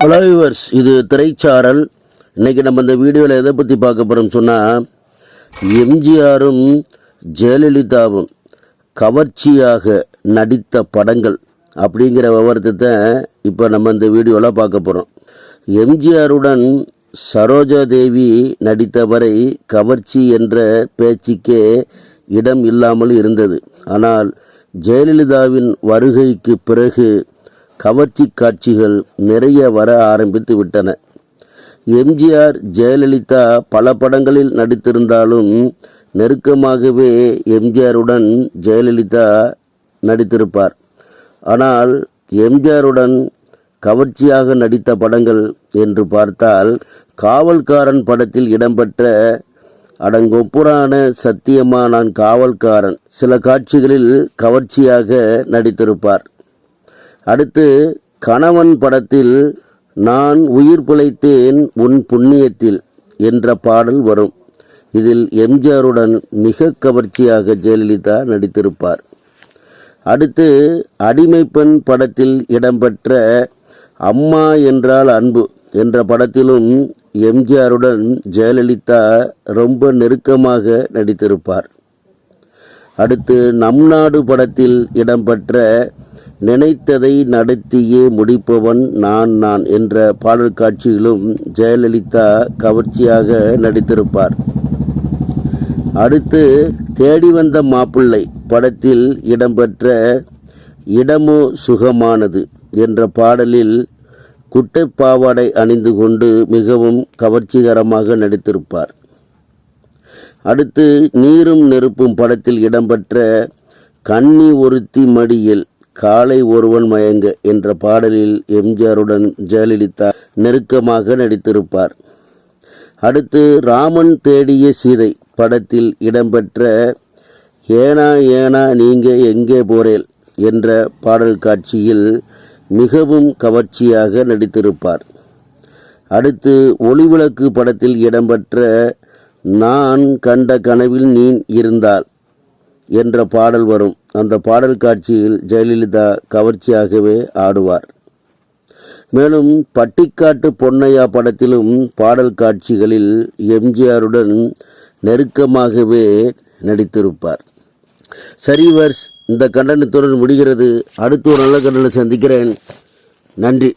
Hello viewers இது திரைச்சாரல். இன்றைக்கி நம்ம இந்த வீடியோவில் எதை பற்றி பார்க்க போகிறோம் சொன்னால் எம்ஜிஆரும் ஜெயலலிதாவும் கவர்ச்சியாக நடித்த படங்கள் அப்படிங்கிற விவரத்தை இப்போ நம்ம இந்த வீடியோவில் பார்க்க போகிறோம் எம்ஜிஆருடன் சரோஜா தேவி நடித்தவரை கவர்ச்சி என்ற பேச்சுக்கே இடம் இல்லாமல் இருந்தது. ஆனால் ஜெயலலிதாவின் வருகைக்கு பிறகு கவர்ச்சி காட்சிகள் நிறைய வர ஆரம்பித்து விட்டன. எம்ஜிஆர் ஜெயலலிதா பல படங்களில் நடித்திருந்தாலும் நெருக்கமாகவே எம்ஜிஆருடன் ஜெயலலிதா நடித்திருப்பார். ஆனால் எம்ஜிஆருடன் கவர்ச்சியாக நடித்த படங்கள் என்று பார்த்தால் காவல்காரன் படத்தில் இடம்பெற்ற அடங்கொப்புறான சத்தியமா நான் காவல்காரன். சில காட்சிகளில் கவர்ச்சியாக நடித்திருப்பார். அடுத்து கணவன் படத்தில் நான் உயிர் பிழைத்தேன் உன் புண்ணியத்தில் என்ற பாடல் வரும். இதில் எம்ஜிஆருடன் மிக கவர்ச்சியாக ஜெயலலிதா நடித்திருப்பார். அடுத்து அடிமைப்பெண் படத்தில் இடம்பெற்ற அம்மா என்றால் அன்பு என்ற படத்திலும் எம்ஜிஆருடன் ஜெயலலிதா ரொம்ப நெருக்கமாக நடித்திருப்பார். அடுத்து நம் நாடு படத்தில் இடம்பெற்ற நினைத்ததை நடத்தியே முடிப்பவன் நான் நான் என்ற பாடல் காட்சியிலும் ஜெயலலிதா கவர்ச்சியாக நடித்திருப்பார். அடுத்து தேடி வந்த மாப்பிள்ளை படத்தில் இடம்பெற்ற இடமோ சுகமானது என்ற பாடலில் குட்டைப்பாவாடை அணிந்து கொண்டு மிகவும் கவர்ச்சிகரமாக நடித்திருப்பார். அடுத்து நீரும் நெருப்பும் படத்தில் இடம்பெற்ற கன்னி ஒருத்தி மடியில் காலை ஒருவன் மயங்க என்ற பாடலில் எம்ஜிஆருடன் ஜெயலலிதா நெருக்கமாக நடித்திருப்பார். அடுத்து ராமன் தேடிய சீதை படத்தில் இடம்பெற்ற ஏனா ஏனா நீங்க எங்கே போறேல் என்ற பாடல் காட்சியில் மிகவும் கவர்ச்சியாக நடித்திருப்பார். அடுத்து ஒளிவிளக்கு படத்தில் இடம்பெற்ற நான் கண்ட கனவில் நீ இருந்தால் என்ற பாடல் வரும். அந்த பாடல் காட்சியில் ஜெயலலிதா கவர்ச்சியாகவே ஆடுவார். மேலும் பட்டிக்காட்டு பொன்னையா படத்திலும் பாடல் காட்சிகளில் எம்ஜிஆருடன் நெருக்கமாகவே நடித்திருப்பார். சரிவர்ஸ் இந்த கண்டனத்துடன் முடிகிறது. அடுத்து ஒரு நல்ல கண்டனம் சந்திக்கிறேன். நன்றி.